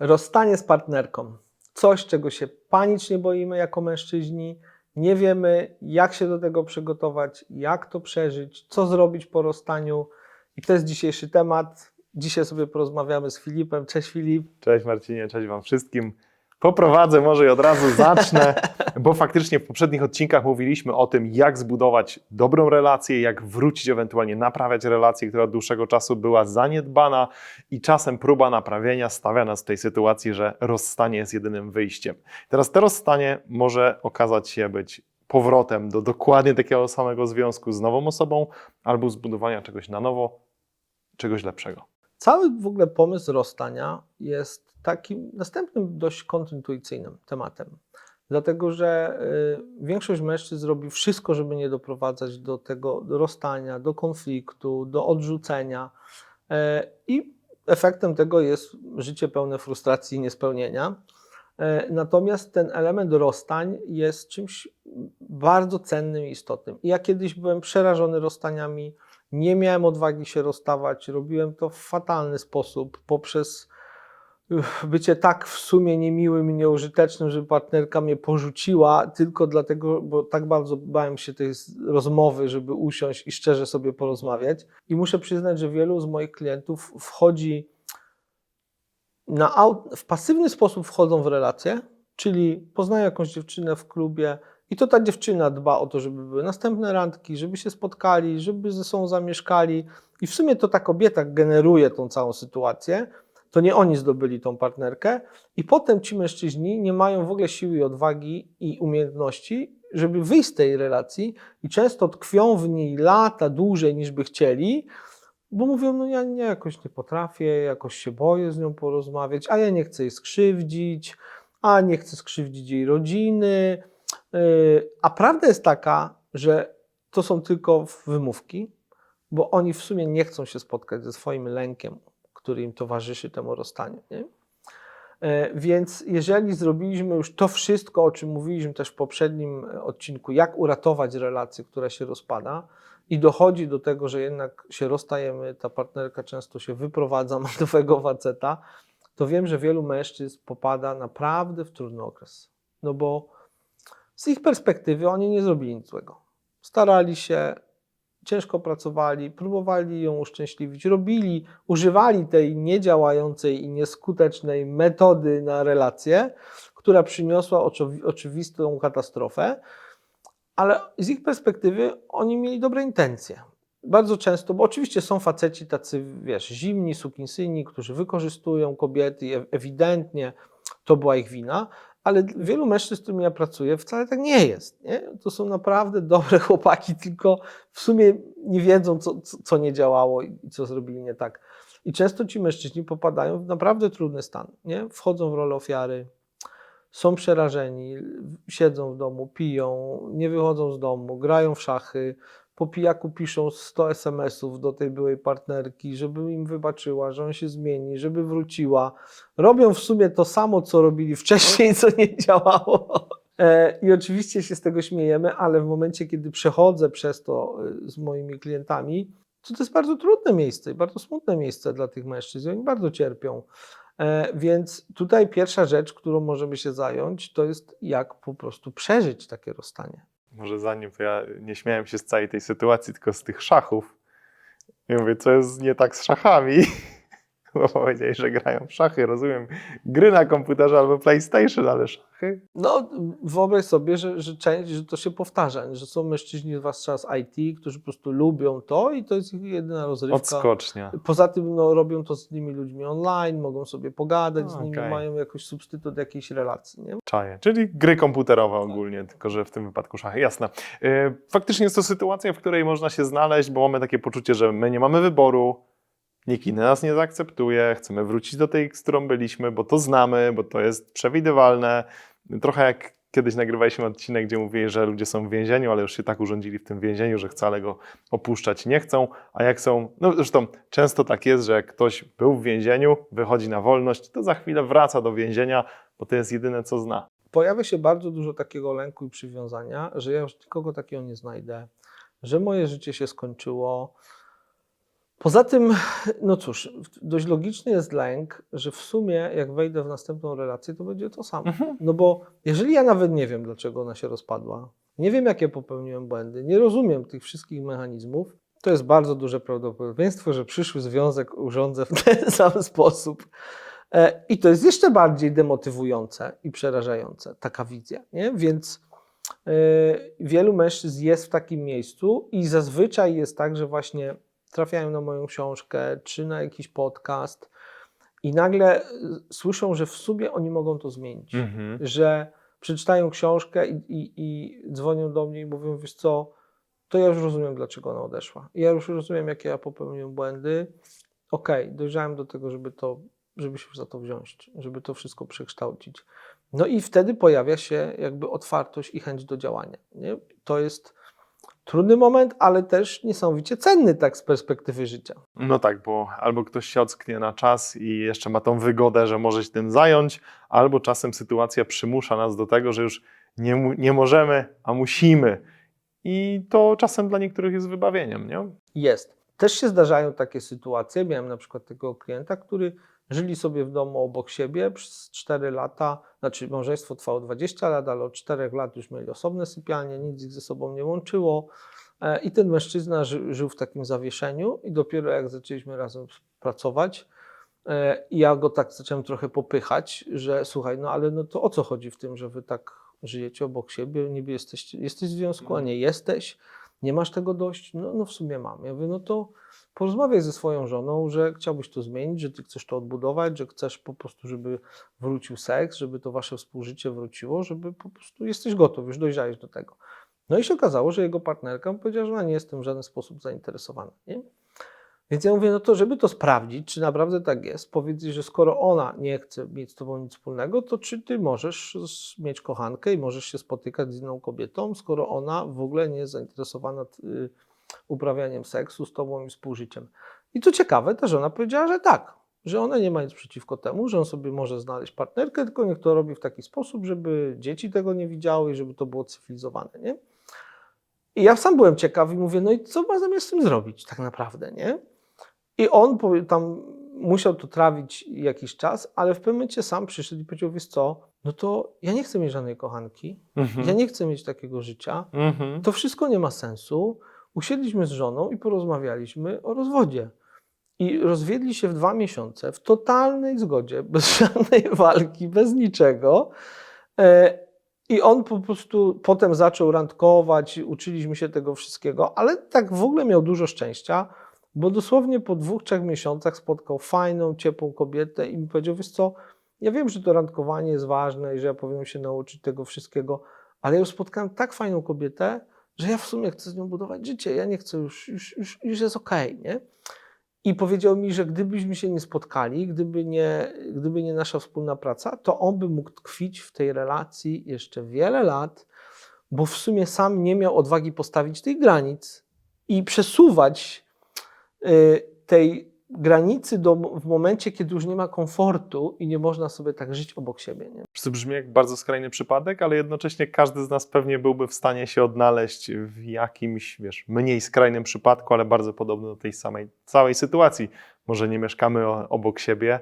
Rozstanie z partnerką. Coś, czego się panicznie boimy jako mężczyźni. Nie wiemy, jak się do tego przygotować, jak to przeżyć, co zrobić po rozstaniu. I to jest dzisiejszy temat. Dzisiaj sobie porozmawiamy z Filipem. Cześć Filip. Cześć Marcinie, cześć Wam wszystkim. Poprowadzę może i od razu zacznę, bo faktycznie w poprzednich odcinkach mówiliśmy o tym, jak zbudować dobrą relację, jak wrócić ewentualnie naprawiać relację, która od dłuższego czasu była zaniedbana i czasem próba naprawienia stawia nas w tej sytuacji, że rozstanie jest jedynym wyjściem. Teraz to rozstanie może okazać się być powrotem do dokładnie takiego samego związku z nową osobą albo zbudowania czegoś na nowo, czegoś lepszego. Cały w ogóle pomysł rozstania jest takim następnym dość kontrintuicyjnym tematem. Dlatego, że y, większość mężczyzn robi wszystko, żeby nie doprowadzać do tego rozstania, do konfliktu, do odrzucenia. Y, I efektem tego jest życie pełne frustracji i niespełnienia. Y, Natomiast ten element rozstań jest czymś bardzo cennym i istotnym. Ja kiedyś byłem przerażony rozstaniami, nie miałem odwagi się rozstawać, robiłem to w fatalny sposób, poprzez bycie tak w sumie niemiłym i nieużytecznym, że partnerka mnie porzuciła tylko dlatego, bo tak bardzo bałem się tej rozmowy, żeby usiąść i szczerze sobie porozmawiać. I muszę przyznać, że wielu z moich klientów wchodzi na aut, w pasywny sposób wchodzą w relacje, czyli poznają jakąś dziewczynę w klubie i to ta dziewczyna dba o to, żeby były następne randki, żeby się spotkali, żeby ze sobą zamieszkali i w sumie to ta kobieta generuje tą całą sytuację, to nie oni zdobyli tą partnerkę i potem ci mężczyźni nie mają w ogóle siły odwagi i umiejętności, żeby wyjść z tej relacji i często tkwią w niej lata dłużej niż by chcieli, bo mówią, no ja nie, jakoś nie potrafię, jakoś się boję z nią porozmawiać, a ja nie chcę jej skrzywdzić, a nie chcę skrzywdzić jej rodziny. Yy, A prawda jest taka, że to są tylko wymówki, bo oni w sumie nie chcą się spotkać ze swoim lękiem, który im towarzyszy temu rozstaniu. Nie? E, Więc jeżeli zrobiliśmy już to wszystko, o czym mówiliśmy też w poprzednim e, odcinku, jak uratować relację, która się rozpada, i dochodzi do tego, że jednak się rozstajemy, ta partnerka często się wyprowadza, ma nowego faceta, to wiem, że wielu mężczyzn popada naprawdę w trudny okres. No bo z ich perspektywy oni nie zrobili nic złego. Starali się, ciężko pracowali, próbowali ją uszczęśliwić, robili, używali tej niedziałającej i nieskutecznej metody na relację, która przyniosła oczowi- oczywistą katastrofę, ale z ich perspektywy oni mieli dobre intencje. Bardzo często, bo oczywiście są faceci tacy, wiesz, zimni, sukinsyni, którzy wykorzystują kobiety ewidentnie to była ich wina, ale wielu mężczyzn, z którymi ja pracuję, wcale tak nie jest. Nie? To są naprawdę dobre chłopaki, tylko w sumie nie wiedzą, co, co, co nie działało i co zrobili nie tak. I często ci mężczyźni popadają w naprawdę trudny stan. Nie? Wchodzą w rolę ofiary, są przerażeni, siedzą w domu, piją, nie wychodzą z domu, grają w szachy, po pijaku piszą 100 SMS-ów do tej byłej partnerki, żeby im wybaczyła, że on się zmieni, żeby wróciła. Robią w sumie to samo, co robili wcześniej, co nie działało. E, I oczywiście się z tego śmiejemy, ale w momencie, kiedy przechodzę przez to e, z moimi klientami, to to jest bardzo trudne miejsce i bardzo smutne miejsce dla tych mężczyzn. Oni bardzo cierpią. E, Więc tutaj pierwsza rzecz, którą możemy się zająć, to jest jak po prostu przeżyć takie rozstanie. Może zanim to ja nie śmiałem się z całej tej sytuacji, tylko z tych szachów. I mówię, co jest nie tak z szachami? Bo powiedzieli, że grają w szachy. Rozumiem, gry na komputerze albo PlayStation, ale szachy? No, wyobraź sobie, że, że, część, że to się powtarza, że są mężczyźni zwłaszcza z IT, którzy po prostu lubią to i to jest ich jedyna rozrywka. Odskocznia. Poza tym no, robią to z innymi ludźmi online, mogą sobie pogadać z nimi, Okej. mają jakoś substytut jakiejś relacji. Nie? Czaje, czyli gry komputerowe ogólnie, tylko że w tym wypadku szachy, jasne. Yy, Faktycznie jest to sytuacja, w której można się znaleźć, bo mamy takie poczucie, że my nie mamy wyboru, nikt inny nas nie zaakceptuje, chcemy wrócić do tej, z którą byliśmy, bo to znamy, bo to jest przewidywalne. Trochę jak kiedyś nagrywaliśmy odcinek, gdzie mówili, że ludzie są w więzieniu, ale już się tak urządzili w tym więzieniu, że wcale go opuszczać nie chcą, a jak są, no zresztą często tak jest, że jak ktoś był w więzieniu, wychodzi na wolność, to za chwilę wraca do więzienia, bo to jest jedyne, co zna. Pojawia się bardzo dużo takiego lęku i przywiązania, że ja już nikogo takiego nie znajdę, że moje życie się skończyło. Poza tym, no cóż, dość logiczny jest lęk, że w sumie jak wejdę w następną relację, to będzie to samo. Mhm. No bo jeżeli ja nawet nie wiem, dlaczego ona się rozpadła, nie wiem, jakie popełniłem błędy, nie rozumiem tych wszystkich mechanizmów, to jest bardzo duże prawdopodobieństwo, że przyszły związek urządzę w ten sam sposób. E, I to jest jeszcze bardziej demotywujące i przerażające, taka wizja. Nie? Więc e, wielu mężczyzn jest w takim miejscu i zazwyczaj jest tak, że właśnie trafiają na moją książkę czy na jakiś podcast i nagle e, słyszą, że w sumie oni mogą to zmienić Mhm. że przeczytają książkę i, i, i dzwonią do mnie i mówią, wiesz co, to ja już rozumiem, dlaczego ona odeszła. Ja już rozumiem, jakie ja popełniłem błędy. Okej, dojrzałem do tego, żeby to, żeby się za to wziąć, żeby to wszystko przekształcić. No i wtedy pojawia się jakby otwartość i chęć do działania. Nie? To jest trudny moment, ale też niesamowicie cenny tak z perspektywy życia. No tak, bo albo ktoś się ocknie na czas i jeszcze ma tą wygodę, że może się tym zająć, albo czasem sytuacja przymusza nas do tego, że już nie, nie możemy, a musimy. I to czasem dla niektórych jest wybawieniem, nie? Jest. Też się zdarzają takie sytuacje. Miałem na przykład takiego klienta, który żyli sobie w domu obok siebie przez 4 lata, znaczy małżeństwo trwało 20 lat, ale od 4 lat już mieli osobne sypialnie, nic ich ze sobą nie łączyło. E, I ten mężczyzna ży, żył w takim zawieszeniu i dopiero jak zaczęliśmy razem pracować, e, i ja go tak zacząłem trochę popychać, że słuchaj, no ale no to o co chodzi w tym, że wy tak żyjecie obok siebie, niby jesteście, jesteś w związku, a nie jesteś, nie masz tego dość? No, no w sumie mam. Ja mówię, no to porozmawiaj ze swoją żoną, że chciałbyś to zmienić, że ty chcesz to odbudować, że chcesz po prostu, żeby wrócił seks, żeby to wasze współżycie wróciło, żeby po prostu jesteś gotów, już dojrzałeś do tego. No i się okazało, że jego partnerka powiedziała, że ona nie jest tym w żaden sposób zainteresowana. Nie? Więc ja mówię, no to żeby to sprawdzić, czy naprawdę tak jest, powiedzieć, że skoro ona nie chce mieć z tobą nic wspólnego, to czy ty możesz mieć kochankę i możesz się spotykać z inną kobietą, skoro ona w ogóle nie jest zainteresowana y, uprawianiem seksu z tobą i współżyciem. I co ciekawe, ta żona powiedziała, że tak, że ona nie ma nic przeciwko temu, że on sobie może znaleźć partnerkę, tylko niech to robi w taki sposób, żeby dzieci tego nie widziały i żeby to było cywilizowane, nie? I ja sam byłem ciekaw i mówię, no i co ma zamiast z tym zrobić tak naprawdę, nie? I on tam musiał to trawić jakiś czas, ale w pewnym momencie sam przyszedł i powiedział, wiesz co, no to ja nie chcę mieć żadnej kochanki, Mhm. ja nie chcę mieć takiego życia, Mhm. to wszystko nie ma sensu. Usiedliśmy z żoną i porozmawialiśmy o rozwodzie. I rozwiedli się w dwa miesiące w totalnej zgodzie, bez żadnej walki, bez niczego. E, I on po prostu potem zaczął randkować, uczyliśmy się tego wszystkiego, ale tak w ogóle miał dużo szczęścia, bo dosłownie po dwóch, trzech miesiącach spotkał fajną, ciepłą kobietę i mi powiedział, wiesz co, ja wiem, że to randkowanie jest ważne i że ja powinienem się nauczyć tego wszystkiego, ale ja już spotkałem tak fajną kobietę, że ja w sumie chcę z nią budować życie. Ja nie chcę już, już, już, już jest okej, nie? I powiedział mi, że gdybyśmy się nie spotkali, gdyby nie, gdyby nie nasza wspólna praca, to on by mógł tkwić w tej relacji jeszcze wiele lat, bo w sumie sam nie miał odwagi postawić tych granic i przesuwać tej granicy do, w momencie, kiedy już nie ma komfortu i nie można sobie tak żyć obok siebie. Nie? To brzmi jak bardzo skrajny przypadek, ale jednocześnie każdy z nas pewnie byłby w stanie się odnaleźć w jakimś, wiesz, mniej skrajnym przypadku, ale bardzo podobny do tej samej całej sytuacji. Może nie mieszkamy obok siebie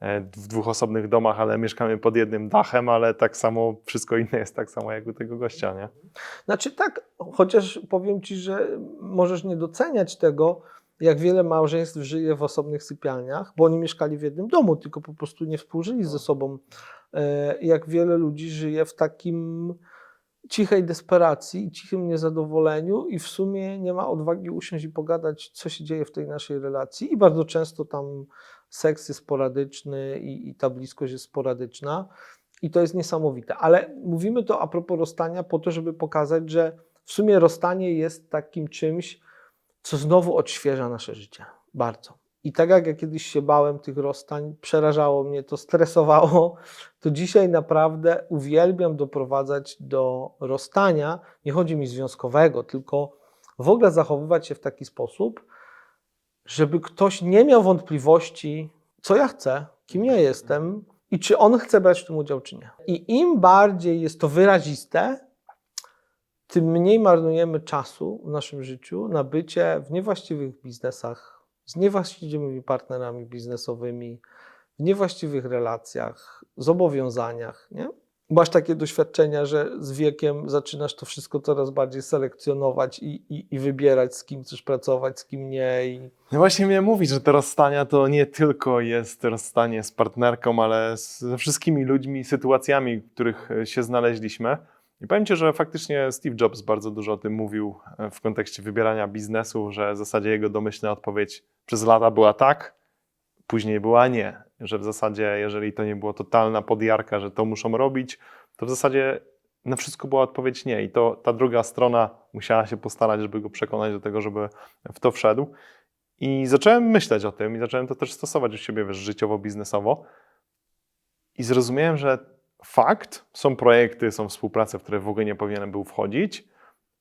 e, w dwóch osobnych domach, ale mieszkamy pod jednym dachem, ale tak samo wszystko inne jest tak samo jak u tego gościa, nie? Znaczy tak, chociaż powiem Ci, że możesz nie doceniać tego, jak wiele małżeństw żyje w osobnych sypialniach, bo oni mieszkali w jednym domu, tylko po prostu nie współżyli ze sobą. E, Jak wiele ludzi żyje w takim cichej desperacji i cichym niezadowoleniu i w sumie nie ma odwagi usiąść i pogadać, co się dzieje w tej naszej relacji i bardzo często tam seks jest sporadyczny i, i ta bliskość jest sporadyczna i to jest niesamowite. Ale mówimy to a propos rozstania po to, żeby pokazać, że w sumie rozstanie jest takim czymś, co znowu odświeża nasze życie. Bardzo. I tak jak ja kiedyś się bałem tych rozstań, przerażało mnie to, stresowało, to dzisiaj naprawdę uwielbiam doprowadzać do rozstania. Nie chodzi mi związkowego, tylko w ogóle zachowywać się w taki sposób, żeby ktoś nie miał wątpliwości, co ja chcę, kim ja jestem i czy on chce brać w tym udział, czy nie. I im bardziej jest to wyraziste, tym mniej marnujemy czasu w naszym życiu na bycie w niewłaściwych biznesach z niewłaściwymi partnerami biznesowymi, w niewłaściwych relacjach, zobowiązaniach, nie? Masz takie doświadczenia, że z wiekiem zaczynasz to wszystko coraz bardziej selekcjonować i, i, i wybierać, z kim chcesz pracować, z kim nie. I... No właśnie miałem mówić, że te rozstania to nie tylko jest rozstanie z partnerką, ale z- ze wszystkimi ludźmi, sytuacjami, w których e, się znaleźliśmy. I powiem Ci, że faktycznie Steve Jobs bardzo dużo o tym mówił e, w kontekście wybierania biznesu, że w zasadzie jego domyślna odpowiedź przez lata była tak, później była nie. Że w zasadzie, jeżeli to nie było totalna podjarka, że to muszą robić, to w zasadzie na wszystko była odpowiedź nie. I to ta druga strona musiała się postarać, żeby go przekonać do tego, żeby w to wszedł. I zacząłem myśleć o tym i zacząłem to też stosować u siebie, wiesz, życiowo, biznesowo. I zrozumiałem, że fakt, są projekty, są współprace, w które w ogóle nie powinienem był wchodzić,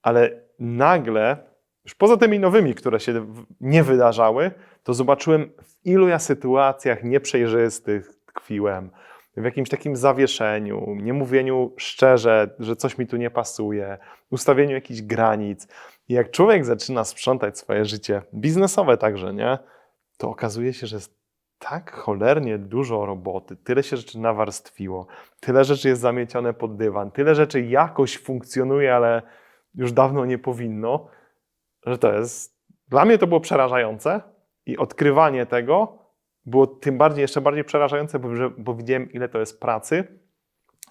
ale nagle, już poza tymi nowymi, które się nie wydarzały, to zobaczyłem, w ilu ja sytuacjach nieprzejrzystych tkwiłem, w jakimś takim zawieszeniu, niemówieniu szczerze, że coś mi tu nie pasuje, ustawieniu jakichś granic. I jak człowiek zaczyna sprzątać swoje życie, biznesowe także, nie? To okazuje się, że jest tak cholernie dużo roboty, tyle się rzeczy nawarstwiło, tyle rzeczy jest zamiecione pod dywan, tyle rzeczy jakoś funkcjonuje, ale już dawno nie powinno, że to jest. Dla mnie to było przerażające i odkrywanie tego było tym bardziej, jeszcze bardziej przerażające, bo, bo widziałem, ile to jest pracy,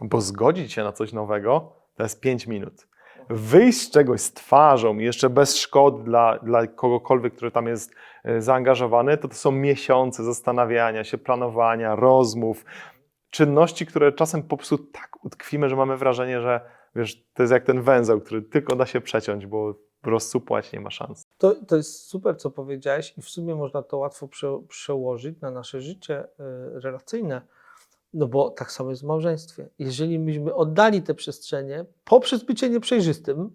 bo zgodzić się na coś nowego to jest 5 minut wyjść z czegoś z twarzą, jeszcze bez szkód dla, dla kogokolwiek, który tam jest e, zaangażowany, to to są miesiące zastanawiania się, planowania, rozmów, czynności, które czasem po prostu tak utkwimy, że mamy wrażenie, że wiesz, to jest jak ten węzeł, który tylko da się przeciąć, bo rozsupłać nie ma szans. To, to jest super, co powiedziałeś, i w sumie można to łatwo prze, przełożyć na nasze życie y, relacyjne. No bo tak samo jest w małżeństwie. Jeżeli myśmy oddali te przestrzenie poprzez bycie nieprzejrzystym,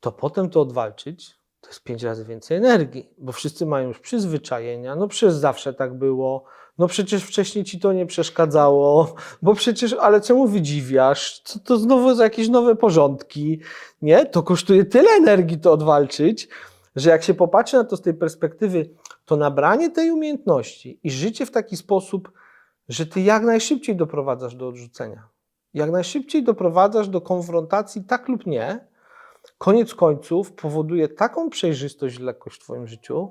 to potem to odwalczyć to jest pięć razy więcej energii, bo wszyscy mają już przyzwyczajenia, no przecież zawsze tak było, no przecież wcześniej ci to nie przeszkadzało, bo przecież, ale czemu wydziwiasz, co to znowu za jakieś nowe porządki, nie? To kosztuje tyle energii to odwalczyć, że jak się popatrzy na to z tej perspektywy, to nabranie tej umiejętności i życie w taki sposób, że ty jak najszybciej doprowadzasz do odrzucenia, jak najszybciej doprowadzasz do konfrontacji tak lub nie, koniec końców powoduje taką przejrzystość i lekkość w Twoim życiu,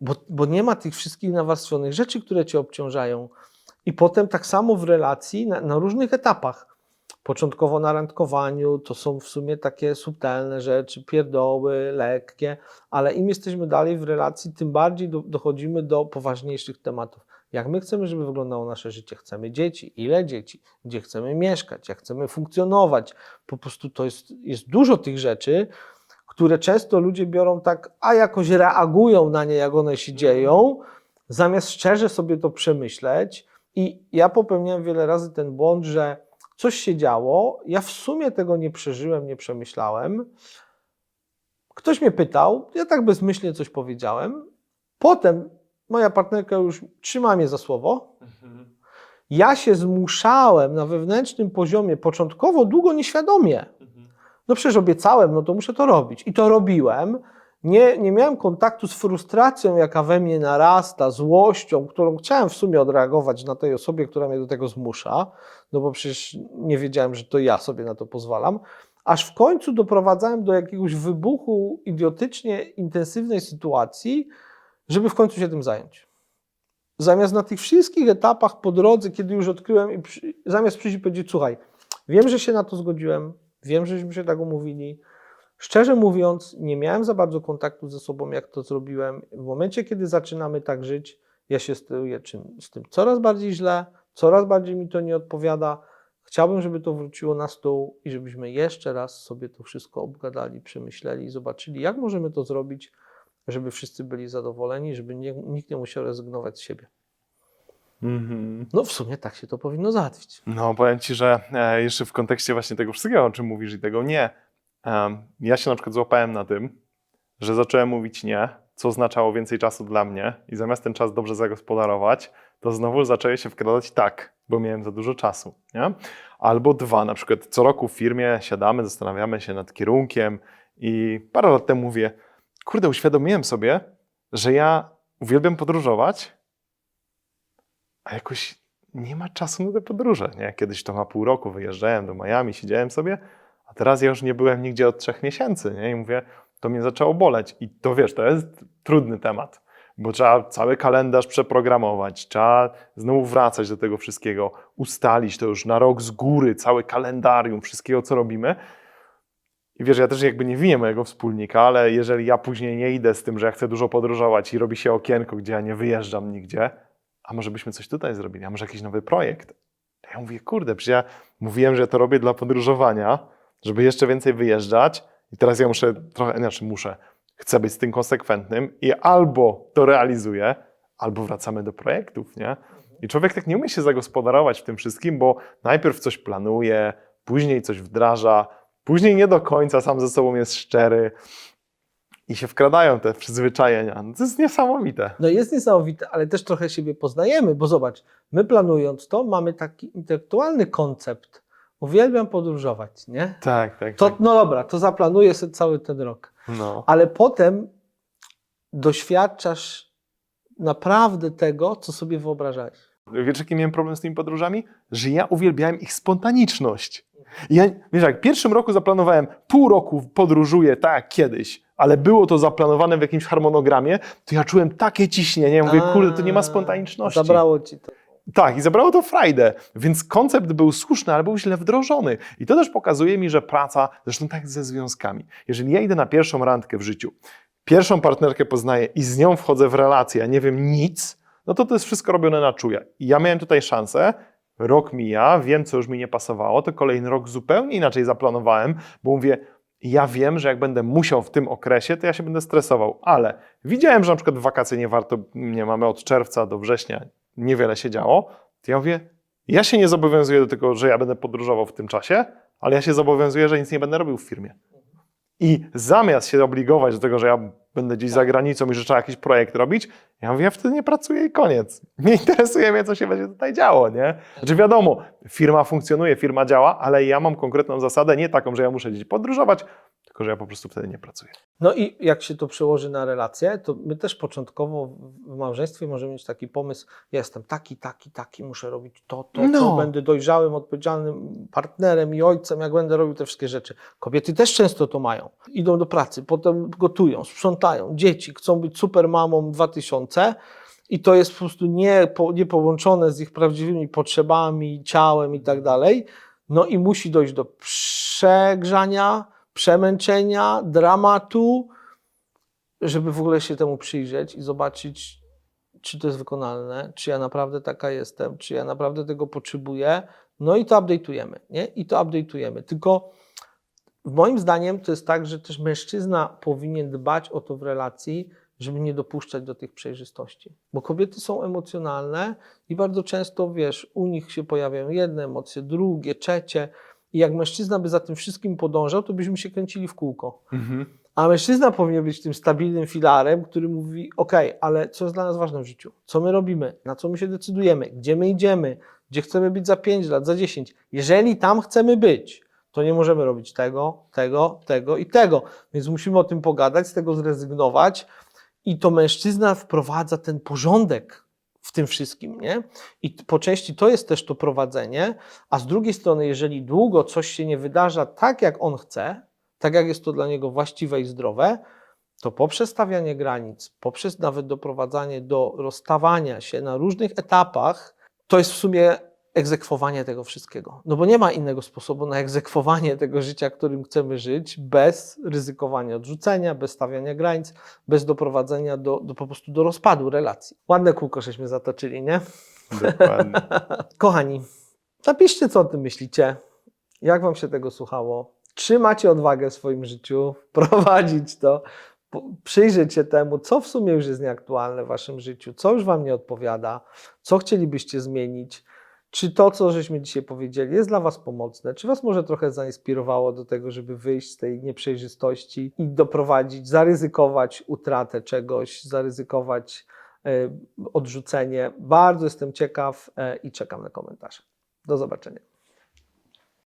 bo, bo nie ma tych wszystkich nawarstwionych rzeczy, które Cię obciążają. I potem tak samo w relacji na, na różnych etapach. Początkowo na randkowaniu to są w sumie takie subtelne rzeczy, pierdoły, lekkie, ale im jesteśmy dalej w relacji, tym bardziej do, dochodzimy do poważniejszych tematów. Jak my chcemy, żeby wyglądało nasze życie? Chcemy dzieci? Ile dzieci? Gdzie chcemy mieszkać? Jak chcemy funkcjonować? Po prostu to jest, jest dużo tych rzeczy, które często ludzie biorą tak, a jakoś reagują na nie, jak one się dzieją, zamiast szczerze sobie to przemyśleć. I ja popełniałem wiele razy ten błąd, że coś się działo, ja w sumie tego nie przeżyłem, nie przemyślałem. Ktoś mnie pytał, ja tak bezmyślnie coś powiedziałem. Potem moja partnerka już trzyma mnie za słowo. Ja się zmuszałem na wewnętrznym poziomie, początkowo długo nieświadomie. No przecież obiecałem, no to muszę to robić. I to robiłem. Nie, nie miałem kontaktu z frustracją, jaka we mnie narasta, złością, którą chciałem w sumie odreagować na tej osobie, która mnie do tego zmusza, no bo przecież nie wiedziałem, że to ja sobie na to pozwalam. Aż w końcu doprowadzałem do jakiegoś wybuchu idiotycznie intensywnej sytuacji, żeby w końcu się tym zająć. Zamiast na tych wszystkich etapach po drodze, kiedy już odkryłem, i przy, zamiast przyjść i powiedzieć, słuchaj, wiem, że się na to zgodziłem, wiem, żeśmy się tak umówili. Szczerze mówiąc, nie miałem za bardzo kontaktu ze sobą, jak to zrobiłem. W momencie, kiedy zaczynamy tak żyć, ja się steruję z tym coraz bardziej źle, coraz bardziej mi to nie odpowiada. Chciałbym, żeby to wróciło na stół i żebyśmy jeszcze raz sobie to wszystko obgadali, przemyśleli i zobaczyli, jak możemy to zrobić, żeby wszyscy byli zadowoleni, żeby nie, nikt nie musiał rezygnować z siebie. Mhm. No w sumie tak się to powinno załatwić. No, powiem Ci, że e, jeszcze w kontekście właśnie tego wszystkiego, o czym mówisz i tego nie, em, ja się na przykład złapałem na tym, że zacząłem mówić nie, co oznaczało więcej czasu dla mnie i zamiast ten czas dobrze zagospodarować, to znowu zaczęło się wkradać tak, bo miałem za dużo czasu, nie? Albo dwa, na przykład co roku w firmie siadamy, zastanawiamy się nad kierunkiem i parę lat temu mówię, kurde, uświadomiłem sobie, że ja uwielbiam podróżować, a jakoś nie ma czasu na te podróże. Nie? Kiedyś to ma pół roku, wyjeżdżałem do Miami, siedziałem sobie, a teraz ja już nie byłem nigdzie od trzech miesięcy. Nie? I mówię, to mnie zaczęło boleć. I to wiesz, to jest trudny temat, bo trzeba cały kalendarz przeprogramować, trzeba znowu wracać do tego wszystkiego, ustalić to już na rok z góry, całe kalendarium, wszystkiego, co robimy. I wiesz, ja też jakby nie winię mojego wspólnika, ale jeżeli ja później nie idę z tym, że ja chcę dużo podróżować i robi się okienko, gdzie ja nie wyjeżdżam nigdzie, a może byśmy coś tutaj zrobili, a może jakiś nowy projekt. Ja mówię, kurde, przecież ja mówiłem, że to robię dla podróżowania, żeby jeszcze więcej wyjeżdżać i teraz ja muszę trochę, znaczy muszę, chcę być z tym konsekwentnym i albo to realizuję, albo wracamy do projektów, nie? I człowiek tak nie umie się zagospodarować w tym wszystkim, bo najpierw coś planuje, później coś wdraża, później nie do końca sam ze sobą jest szczery i się wkradają te przyzwyczajenia. No to jest niesamowite. No jest niesamowite, ale też trochę siebie poznajemy, bo zobacz, my planując to, mamy taki intelektualny koncept. Uwielbiam podróżować, nie? Tak, tak. To, tak. no dobra, to zaplanuję sobie cały ten rok. No. Ale potem doświadczasz naprawdę tego, co sobie wyobrażałeś. Wiesz, jaki miałem problem z tymi podróżami? Że ja uwielbiałem ich spontaniczność. Ja, wiesz, jak w pierwszym roku zaplanowałem, pół roku podróżuję tak kiedyś, ale było to zaplanowane w jakimś harmonogramie, to ja czułem takie ciśnienie. Mówię, A, kurde, to nie ma spontaniczności. Zabrało ci to. Tak, i zabrało to frajdę, więc koncept był słuszny, ale był źle wdrożony. I to też pokazuje mi, że praca, zresztą tak ze związkami. Jeżeli ja idę na pierwszą randkę w życiu, pierwszą partnerkę poznaję i z nią wchodzę w relację, a nie wiem nic, no to to jest wszystko robione na czuje. I ja miałem tutaj szansę, rok mija, wiem, co już mi nie pasowało, to kolejny rok zupełnie inaczej zaplanowałem, bo mówię, ja wiem, że jak będę musiał w tym okresie, to ja się będę stresował, ale widziałem, że na przykład wakacje nie warto, nie mamy od czerwca do września, niewiele się działo, to ja mówię, ja się nie zobowiązuję do tego, że ja będę podróżował w tym czasie, ale ja się zobowiązuję, że nic nie będę robił w firmie. I zamiast się obligować do tego, że ja będę gdzieś za granicą i że trzeba jakiś projekt robić, ja mówię, ja wtedy nie pracuję i koniec. Nie interesuje mnie, co się będzie tutaj działo, nie? Znaczy wiadomo, firma funkcjonuje, firma działa, ale ja mam konkretną zasadę, nie taką, że ja muszę gdzieś podróżować, tylko że ja po prostu wtedy nie pracuję. No i jak się to przełoży na relacje, to my też początkowo w małżeństwie możemy mieć taki pomysł, ja jestem taki, taki, taki, muszę robić to, to, to, No. będę dojrzałym, odpowiedzialnym partnerem i ojcem, jak będę robił te wszystkie rzeczy. Kobiety też często to mają. Idą do pracy, potem gotują, sprzątają, dzieci, chcą być super mamą 2000 i to jest po prostu nie, nie połączone z ich prawdziwymi potrzebami, ciałem i tak dalej. No i musi dojść do przegrzania, przemęczenia, dramatu, żeby w ogóle się temu przyjrzeć i zobaczyć, czy to jest wykonalne, czy ja naprawdę taka jestem, czy ja naprawdę tego potrzebuję. No i to update'ujemy, nie? I to update'ujemy. Tylko moim zdaniem to jest tak, że też mężczyzna powinien dbać o to w relacji, żeby nie dopuszczać do tych przejrzystości. Bo kobiety są emocjonalne i bardzo często, wiesz, u nich się pojawiają jedne emocje, drugie, trzecie. I jak mężczyzna by za tym wszystkim podążał, to byśmy się kręcili w kółko. A mężczyzna powinien być tym stabilnym filarem, który mówi: OK, ale co jest dla nas ważne w życiu? Co my robimy? Na co my się decydujemy? Gdzie my idziemy? Gdzie chcemy być za 5 lat, za 10? Jeżeli tam chcemy być, to nie możemy robić tego, tego, tego i tego. Więc musimy o tym pogadać, z tego zrezygnować. I to mężczyzna wprowadza ten porządek w tym wszystkim, nie? I po części to jest też to prowadzenie, a z drugiej strony, jeżeli długo coś się nie wydarza tak, jak on chce, tak jak jest to dla niego właściwe i zdrowe, to poprzez stawianie granic, poprzez nawet doprowadzanie do rozstawania się na różnych etapach, to jest w sumie egzekwowanie tego wszystkiego. No bo nie ma innego sposobu na egzekwowanie tego życia, którym chcemy żyć, bez ryzykowania odrzucenia, bez stawiania granic, bez doprowadzenia do, do po prostu do rozpadu relacji. Ładne kółko żeśmy zatoczyli, nie? Dokładnie. Kochani, napiszcie, co o tym myślicie. Jak Wam się tego słuchało? Czy macie odwagę w swoim życiu prowadzić to, przyjrzeć się temu, co w sumie już jest nieaktualne w Waszym życiu, co już Wam nie odpowiada, co chcielibyście zmienić? Czy to, co żeśmy dzisiaj powiedzieli, jest dla Was pomocne? Czy Was może trochę zainspirowało do tego, żeby wyjść z tej nieprzejrzystości i doprowadzić, zaryzykować utratę czegoś, zaryzykować e, odrzucenie? Bardzo jestem ciekaw e, i czekam na komentarze. Do zobaczenia.